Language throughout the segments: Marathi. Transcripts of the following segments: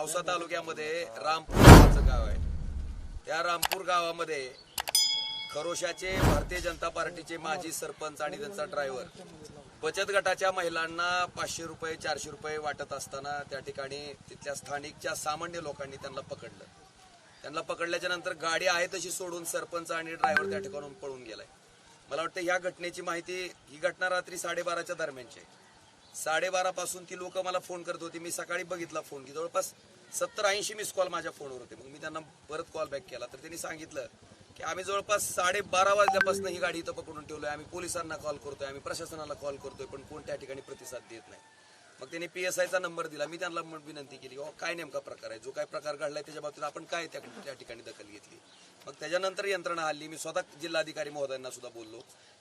औसा तालुक्यामध्ये रामपूर नावाचं गाव आहे. त्या रामपूर गावामध्ये खरोशाचे भारतीय जनता पार्टीचे माजी सरपंच आणि त्यांचा ड्रायव्हर बचत गटाच्या महिलांना पाचशे रुपये चारशे रुपये वाटत असताना त्या ठिकाणी तिथल्या स्थानिकच्या सामान्य लोकांनी त्यांना पकडलं. त्यांना पकडल्याच्या नंतर गाडी आहे तशी सोडून सरपंच आणि ड्रायव्हर त्या ठिकाणून पळून गेलाय. मला वाटतं ह्या घटनेची माहिती ही घटना रात्री साडेबाराच्या दरम्यानची आहे. साडेबारा पासून ती लोक मला फोन करत होती. मी सकाळी बघितला फोन की जवळपास सत्तर ऐंशी मिस कॉल माझ्या फोनवर होते. मग मी त्यांना परत कॉल बॅक केला. तर त्यांनी सांगितलं की आम्ही जवळपास साडेबारा वाजल्यापासून ही गाडी इथं पकडून ठेवलोय. आम्ही पोलिसांना कॉल करतोय. आम्ही प्रशासनाला कॉल करतोय पण कोण त्या ठिकाणी प्रतिसाद देत नाही. मग त्यांनी पी एस आयचा नंबर दिला. मी त्यांना विनंती केली "अहो, काय नेमका प्रकार आहे? जो काय प्रकार घडलाय त्याच्या बाबतीत आपण काय त्या त्या ठिकाणी दखल घेतली? मग त्याच्यानंतर यंत्रणा हल्ली. मी स्वतः जिल्हाधिकारी महोदयांना सुद्धा बोललो.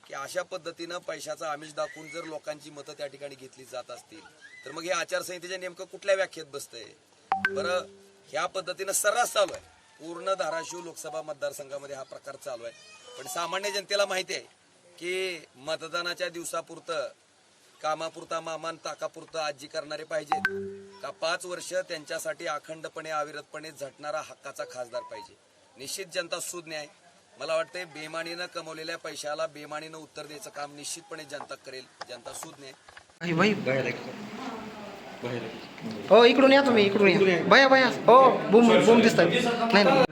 की अशा पद्धतीनं पैशाचा आमिष दाखवून जर लोकांची मतं त्या ठिकाणी घेतली जात असतील तर मग हे आचारसंहितेच्या नेमकं कुठल्या व्याख्येत बसतंय? बरं ह्या पद्धतीनं सर्रास चालू आहे. पूर्ण धाराशिव लोकसभा मतदारसंघामध्ये हा प्रकार चालू आहे. पण सामान्य जनतेला माहिती आहे की मतदानाच्या दिवसापुरतं कामापुरता मामान ताकापुरतं आजी करणारे पाहिजेत. का पाच वर्ष त्यांच्यासाठी अखंडपणे अविरतपणे झटणारा हक्काचा खासदार पाहिजे? निश्चित जनता सुज्ञ आहे. मला वाटतंय बेमानीनं कमवलेल्या पैशाला बेमानीनं उत्तर द्यायचं काम निश्चितपणे जनता करेल जनता सुज्ञ आहे. भाई भाई. हो इकडून या तुम्ही इकडून या. भया भया हो बूम बूम दिसत नाही नाही.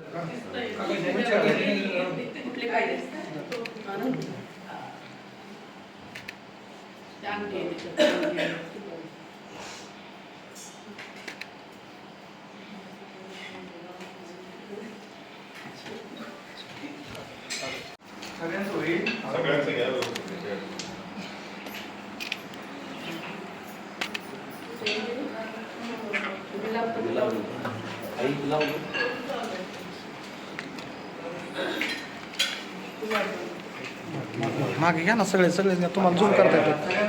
कुठले कायदे? सगळ्यांचं घ्या मागे घ्या ना सगळे सगळे घ्या. तुम्हाला झूम करता येतो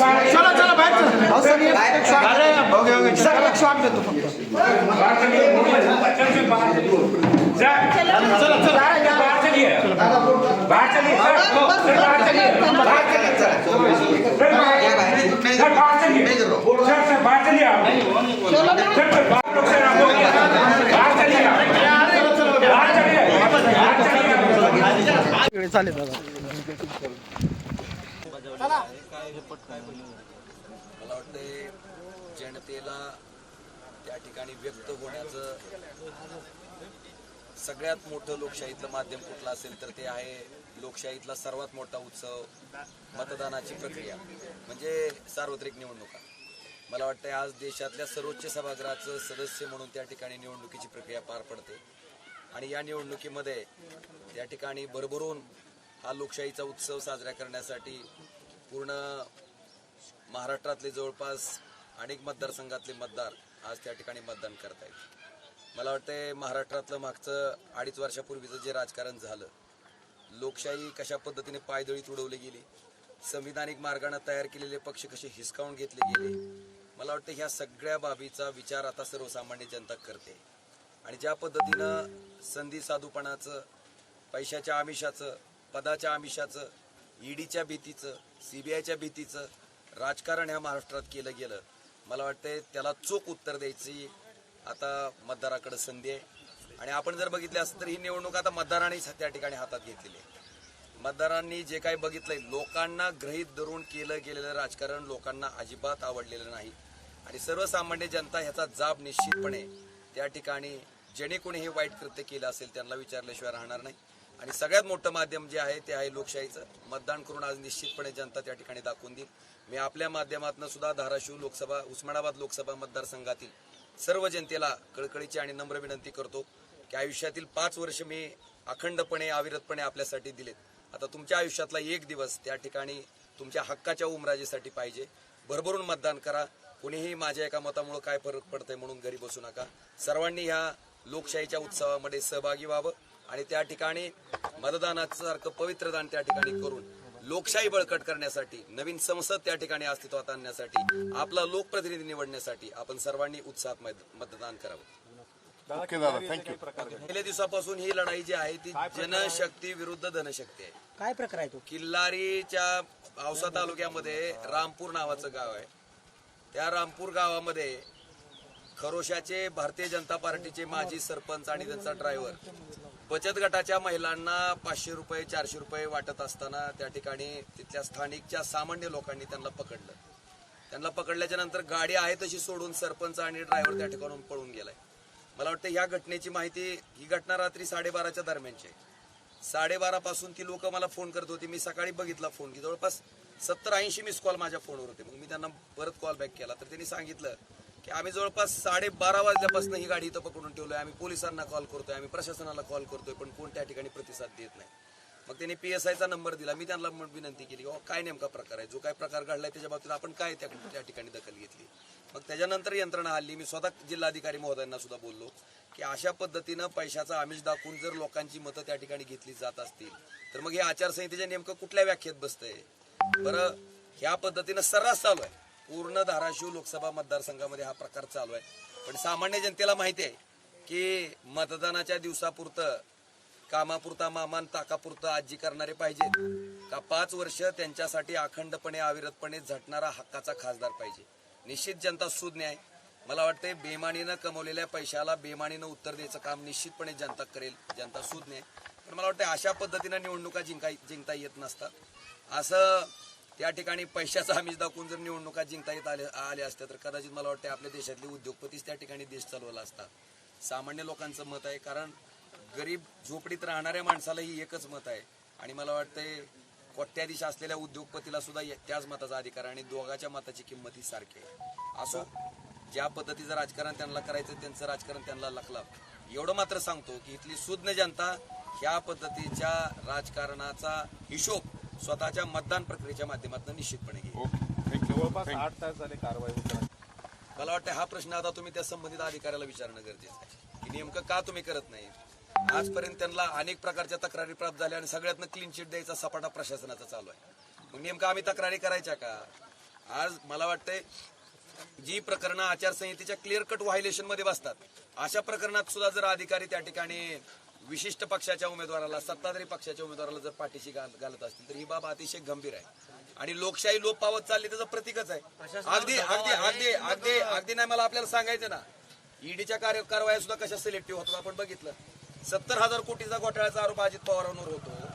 बाहेर चला. अहो, सर, एक- एक shot. सर, एक shot देतो फक्त सगळे चालेल दादा. मला वाटतंय जनतेला त्या ठिकाणी व्यक्त होण्याचं सगळ्यात मोठं लोकशाहीतलं माध्यम कुठलं असेल तर ते आहे लोकशाहीतला सर्वात मोठा उत्सव मतदानाची प्रक्रिया म्हणजे सार्वत्रिक निवडणुका. मला वाटतं आज देशातल्या सर्वोच्च सभागृहाचं सदस्य म्हणून त्या ठिकाणी निवडणुकीची प्रक्रिया पार पडते. आणि या निवडणुकीमध्ये या ठिकाणी भरभरून हा लोकशाहीचा उत्सव साजरा करण्यासाठी पूर्ण महाराष्ट्रातले जवळपास अनेक मतदारसंघातले मतदार आज त्या ठिकाणी मतदान करतायत. मला वाटतंय महाराष्ट्रातलं मागचं अडीच वर्षापूर्वीचं जे राजकारण झालं लोकशाही कशा पद्धतीने पायदळीत तुडवली गेली संविधानिक मार्गाने तयार केलेले पक्ष कसे हिसकावून घेतले गेले मला वाटतं ह्या सगळ्या बाबीचा विचार आता सर्वसामान्य जनता करते. आणि ज्या पद्धतीनं संधी साधूपणाचं पैशाच्या आमिषाचं पदाच्या आमिषाचं ईडीच्या भीतीचं सीबीआयच्या भीतीचं राजकारण ह्या महाराष्ट्रात केलं गेलं मला वाटतंय त्याला चोख उत्तर द्यायची आता मतदाराकडे संधी आहे. आणि आपण जर बघितले असं तर ही निवडणूक आता मतदारांनीच त्या ठिकाणी हातात घेतलेली आहे. मतदारांनी जे काही बघितलंय लोकांना ग्रहित धरून केलं गेलेलं राजकारण लोकांना अजिबात आवडलेलं नाही. आणि सर्वसामान्य जनता ह्याचा जाब निश्चितपणे त्या ठिकाणी जेणे कोणी हे वाईट कृत्य केलं असेल त्यांना विचारल्याशिवाय राहणार नाही. आणि सगळ्यात मोठं माध्यम जे आहे ते आहे लोकशाहीचं. मतदान करून आज निश्चितपणे जनता त्या ठिकाणी दाखवून देईल. मी आपल्या माध्यमातून सुद्धा धाराशिव लोकसभा उस्मानाबाद लोकसभा मतदारसंघातील सर्व जनतेला कळकळीची आणि नम्र विनंती करतो की आयुष्यातील पाच वर्ष मी अखंडपणे अविरतपणे आपल्यासाठी दिलेत. आता तुमच्या आयुष्यातला एक दिवस त्या ठिकाणी तुमच्या हक्काच्या उमराजेसाठी पाहिजे. भरभरून मतदान करा. कुणीही माझ्या एका मतामुळे काय फरक पडतंय म्हणून घरी बसू नका. सर्वांनी ह्या लोकशाहीच्या उत्सवामध्ये सहभागी व्हावं आणि त्या ठिकाणी मतदानाचं सारखं पवित्र दान त्या ठिकाणी करून लोकशाही बळकट करण्यासाठी नवीन संसद त्या ठिकाणी अस्तित्वात आणण्यासाठी आपला लोकप्रतिनिधी निवडण्यासाठी आपण सर्वांनी उत्साहात मत- मतदान करावं. ओके दादा थँक्यू पहिल्या दिवसापासून ही लढाई जी आहे ती जनशक्ती विरुद्ध धनशक्ती आहे. काय प्रकार आहे तो? किल्लारीच्या औसा तालुक्यामध्ये रामपूर नावाचं गाव आहे. त्या रामपूर गावामध्ये खरोशाचे भारतीय जनता पार्टीचे माजी सरपंच आणि त्यांचा ड्रायव्हर बचत गटाच्या महिलांना पाचशे रुपये चारशे रुपये वाटत असताना त्या ठिकाणी तिथल्या स्थानिकच्या सामान्य लोकांनी त्यांना पकडलं. त्यांना पकडल्याच्या नंतर गाडी आहे तशी सोडून सरपंच आणि ड्रायव्हर त्या ठिकाणून पळून गेलाय. मला वाटतं ह्या घटनेची माहिती ही घटना रात्री साडेबाराच्या दरम्यानची आहे. साडेबारा पासून ती लोक मला फोन करत होती. मी सकाळी बघितला फोन की जवळपास सत्तर ऐंशी मिस कॉल माझ्या फोनवर होते. मग मी त्यांना परत कॉल बॅक केला. तर त्यांनी सांगितलं की आम्ही जवळपास साडेबारा वाजल्यापासून ही गाडी इथं पकडून ठेवलोय. आम्ही पोलिसांना कॉल करतोय आम्ही प्रशासनाला कॉल करतोय पण कोण त्या ठिकाणी प्रतिसाद देत नाही. मग त्यांनी पी एस आयचा नंबर दिला. मी त्यांना विनंती केली की काय नेमका प्रकार आहे? जो काय प्रकार घडलाय त्याच्या बाबतीत आपण काय त्या ठिकाणी दखल घेतली? मग त्याच्यानंतर यंत्रणा हल्ली. मी स्वतः जिल्हाधिकारी महोदयांना सुद्धा बोललो. की अशा पद्धतीनं पैशाचा आमिष दाखवून जर लोकांची मतं त्या ठिकाणी घेतली जात असतील तर मग हे आचारसंहितेच्या नेमकं कुठल्या व्याख्येत बसतंय? बरं ह्या पद्धतीनं सर्रास चालू आहे. पूर्ण धाराशिव लोकसभा मतदारसंघामध्ये हा प्रकार चालू आहे. पण सामान्य जनतेला माहिती आहे की मतदानाच्या दिवसापुरतं कामापुरता मामान ताकापुरतं आजी करणारे पाहिजेत का पाच वर्ष त्यांच्यासाठी अखंडपणे अविरतपणे झटणारा हक्काचा खासदार पाहिजे? निश्चित जनता सुज्ञ आहे. मला वाटतंय बेमानीनं कमवलेल्या पैशाला बेमानीनं उत्तर द्यायचं काम निश्चितपणे जनता करेल जनता सुज्ञ पण मला वाटतं अशा पद्धतीनं निवडणुका जिंका जिंकता येत नसतात. असं त्या ठिकाणी पैशाचा आमिष दाखवून जर निवडणुका जिंकता येत आले आल्या असत्या तर कदाचित मला वाटतं आपल्या देशातले उद्योगपतीच त्या ठिकाणी देश चालवला असता सामान्य लोकांचं मत आहे कारण गरीब झोपडीत राहणाऱ्या माणसालाही एकच मत आहे. आणि मला वाटतंय कोट्याधीश असलेल्या उद्योगपतीला सुद्धा त्याच मताचा अधिकार आहे आणि दोघाच्या मताची किंमत ही सारखी आहे. असो ज्या पद्धतीचं राजकारण त्यांना करायचं त्यांचं राजकारण त्यांना लखला एवढं मात्र सांगतो की इथली सुज्ञ जनता ह्या पद्धतीच्या राजकारणाचा हिशोब स्वतःच्या मतदान प्रक्रियेच्या माध्यमातून निश्चितपणे घेईल. थँक्यू जवळपास आठ तास झाले कारवाई. मला वाटतं हा प्रश्न आता तुम्ही त्या संबंधित अधिकाऱ्याला विचारणं गरजेचं आहे. की नेमकं का तुम्ही करत नाही? आजपर्यंत त्यांना अनेक प्रकारच्या तक्रारी प्राप्त झाल्या आणि सगळ्यातनं क्लीन चिट द्यायचा सपाटा प्रशासनाचा चालू आहे. मग नेमकं आम्ही तक्रारी करायच्या का? आज मला वाटतंय जी प्रकरणं आचारसंहितेच्या क्लिअर कट व्हायलेशनमध्ये बसतात. अशा प्रकरणात सुद्धा जर अधिकारी त्या ठिकाणी विशिष्ट पक्षाच्या उमेदवाराला सत्ताधारी पक्षाच्या उमेदवाराला जर पाठीशी घाल- घालत असतील तर ही बाब अतिशय गंभीर आहे. आणि लोकशाही लोप पावत चालली त्याचं प्रतीकच आहे. अगदी अगदी अगदी अगदी अगदी नाही मला आपल्याला सांगायचं ना. ईडीच्या कार्य कारवाया सुद्धा कशा सिलेक्टिव्ह होतात आपण बघितलं. सत्तर हजार कोटीचा घोटाळ्याचा आरोप अजित पवारांवर होतो.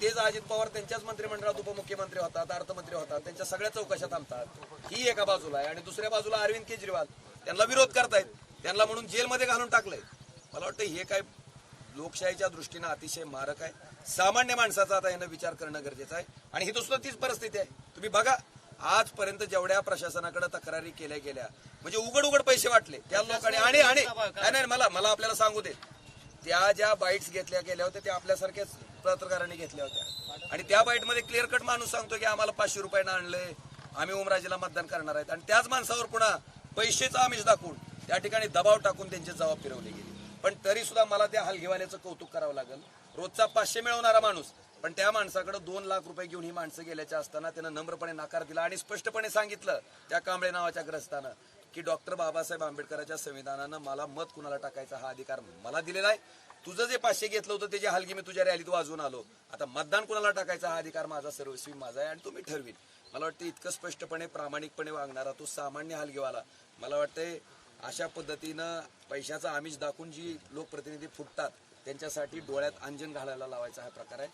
तेच अजित पवार त्यांच्याच मंत्रिमंडळात उपमुख्यमंत्री होतात अर्थमंत्री होतात. त्यांच्या सगळ्या चौकशात आणतात ही एका बाजूला आहे. आणि दुसऱ्या बाजूला अरविंद केजरीवाल. त्यांना विरोध करतायत. त्यांना म्हणून जेलमध्ये घालून टाकलंय. मला वाटतं हे काय लोकशाहीच्या दृष्टीनं अतिशय मारक आहे. सामान्य माणसाचा आता यानं विचार करणं गरजेचं आहे. आणि ही सुद्धा तीच परिस्थिती आहे. तुम्ही बघा आजपर्यंत जेवढ्या प्रशासनाकडे तक्रारी केल्या गेल्या म्हणजे उघड उघड पैसे वाटले. त्या लोकांनी आणि आणि नाही नाही मला मला आपल्याला सांगू दे. त्या ज्या बाईट्स घेतल्या गेल्या होत्या त्या आपल्यासारख्याच पत्रकारांनी घेतल्या होत्या. आणि त्या बाईटमध्ये क्लिअर कट माणूस सांगतो की आम्हाला पाचशे रुपयानं आणलंय आम्ही ओमराजेला मतदान करणार आहेत. आणि त्याच माणसावर पुन्हा पैसेचा आमिष दाखवून त्या ठिकाणी दबाव टाकून त्यांची जबाब फिरवली गेली. पण तरी सुद्धा मला त्या हलगेवाल्याचं कौतुक करावं लागेल. रोजचा पाचशे मिळवणारा माणूस पण त्या माणसाकडे दोन लाख रुपये घेऊन ही माणसं गेल्याच्या असताना त्यानं नम्रपणे नकार दिला आणि स्पष्टपणे सांगितलं त्या कांबळे नावाच्या ग्रस्तानं की डॉक्टर बाबासाहेब आंबेडकरांच्या संविधानानं मला मत कुणाला टाकायचा हा अधिकार मला दिलेला आहे. तुझं जे पाचशे घेतलं होतं त्याची हलगी मी तुझ्या रॅलीत वाजवून आलो. आता मतदान कुणाला टाकायचा हा अधिकार माझा सर्वस्वी माझा आहे आणि तो मी ठरवीन. मला वाटतं इतकं स्पष्टपणे प्रामाणिकपणे वागणारा तो सामान्य हलगीवाला. मला वाटतंय अशा पद्धतीनं पैशाचा आमिष दाखवून जी लोकप्रतिनिधी फुटतात त्यांच्यासाठी डोळ्यात अंजन घालायला लावायचा हा प्रकार आहे.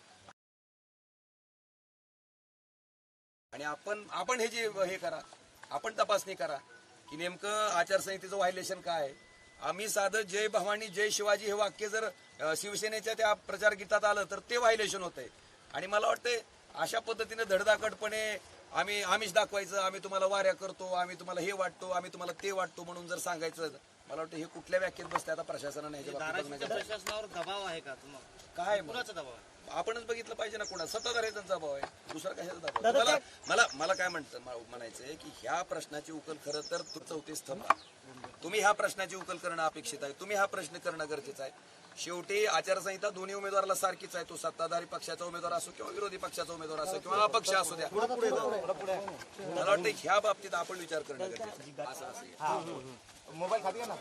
आणि आपण आपण हे जे हे करा. आपण तपासणी करा की नेमकं आचारसंहितेचं व्हायलेशन काय आहे? आम्ही साधं जय भवानी जय शिवाजी हे वाक्य जर शिवसेनेच्या त्या प्रचार गीतात आलं तर ते व्हायलेशन होतंय. आणि मला वाटतंय अशा पद्धतीने धडधाकटपणे आम्ही आमिष दाखवायचं आम्ही तुम्हाला वाऱ्या करतो आम्ही तुम्हाला हे वाटतो आम्ही तुम्हाला ते वाटतो म्हणून जर सांगायचं मला वाटतं हे कुठल्या व्याख्येत बसते आता प्रशासनाने प्रशासनावर दबाव आहे का काय? कुणाचा दबाव आहे? आपणच बघितलं पाहिजे ना कोणा सत्ताधाऱ्यांचा भाव आहे दुसरा कशाचा दबाव मला मला मला काय म्हणतं म्हणायचंय की ह्या प्रश्नाची उकल खरं तर तू चौथी स्तंभ तुम्ही ह्या प्रश्नाची उकल करणं अपेक्षित आहे. तुम्ही हा प्रश्न करणं गरजेचं आहे. शेवटी आचारसंहिता दोन्ही उमेदवाराला सारखीच आहे. तो सत्ताधारी पक्षाचा उमेदवार असो किंवा विरोधी पक्षाचा उमेदवार असो किंवा अपक्ष असू द्या. मला वाटतं ह्या बाबतीत आपण विचार करणं गरजेचं आहे. असं असेल मोबाईल खाती ना.